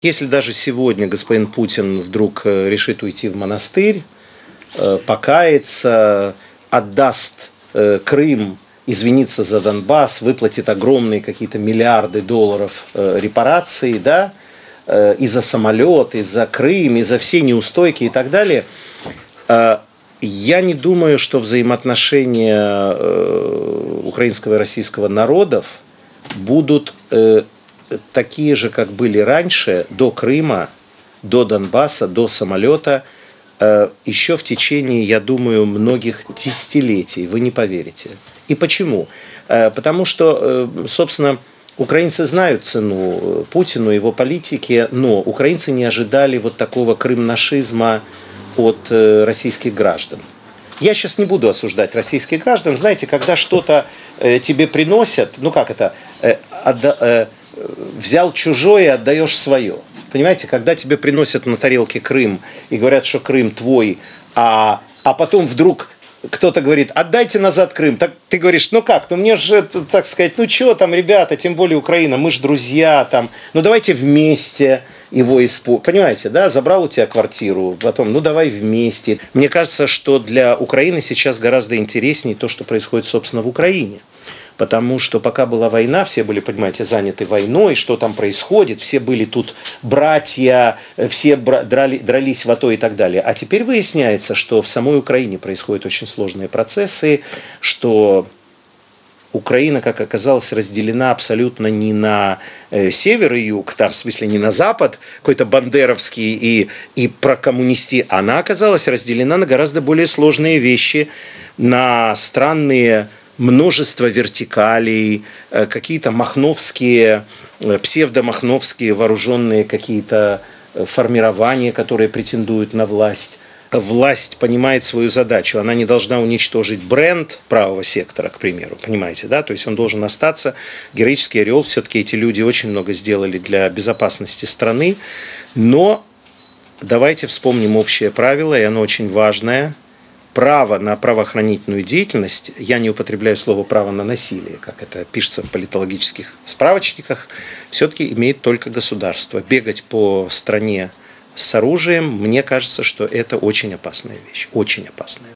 Если даже сегодня господин Путин вдруг э, решит уйти в монастырь, э, покается, отдаст э, Крым, извинится за Донбасс, выплатит огромные какие-то миллиарды долларов репараций, да, и за самолет, и за Крым, и за все неустойки и так далее, я не думаю, что взаимоотношения украинского и российского народов будут такие же, как были раньше, до Крыма, до Донбасса, до самолета, э, еще в течение, я думаю, многих десятилетий. Вы не поверите. И почему? Э, потому что, э, собственно, украинцы знают цену Путину, его политике, но украинцы не ожидали вот такого крымнашизма от российских граждан. Я сейчас не буду осуждать российских граждан. Знаете, когда что-то тебе приносят, ну как это, взял чужое отдаешь свое. Понимаете, когда тебе приносят на тарелке Крым и говорят, что Крым твой, а, а потом вдруг кто-то говорит, отдайте назад Крым. Так ты говоришь, ну как, ну мне же, так сказать, ну что там, ребята, тем более Украина, мы же друзья там, ну давайте вместе его использовать. Понимаете, да, забрал у тебя квартиру, потом, ну давай вместе. Мне кажется, что для Украины сейчас гораздо интереснее то, что происходит, собственно, в Украине потому что пока была война, все были, понимаете, заняты войной, что там происходит, все были тут братья, все драли, дрались в АТО и так далее. А теперь выясняется, что в самой Украине происходят очень сложные процессы, что Украина, как оказалось, разделена абсолютно не на э, север и юг, там, в смысле, не на запад, какой-то бандеровский и, и прокоммунисти. Она оказалась разделена на гораздо более сложные вещи, на странные множество вертикалей, э, какие-то махновские, э, псевдомахновские вооруженные какие-то э, формирования, которые претендуют на власть. Власть понимает свою задачу. Она не должна уничтожить бренд правого сектора, к примеру. Понимаете, да? То есть он должен остаться. Героический орел, все-таки эти люди очень много сделали для безопасности страны. Но давайте вспомним общее правило, и оно очень важное – право на правоохранительную деятельность, я не употребляю слово право на насилие, как это пишется в политологических справочниках, все-таки имеет только государство. Бегать по стране с оружием, мне кажется, что это очень опасная вещь, очень опасная.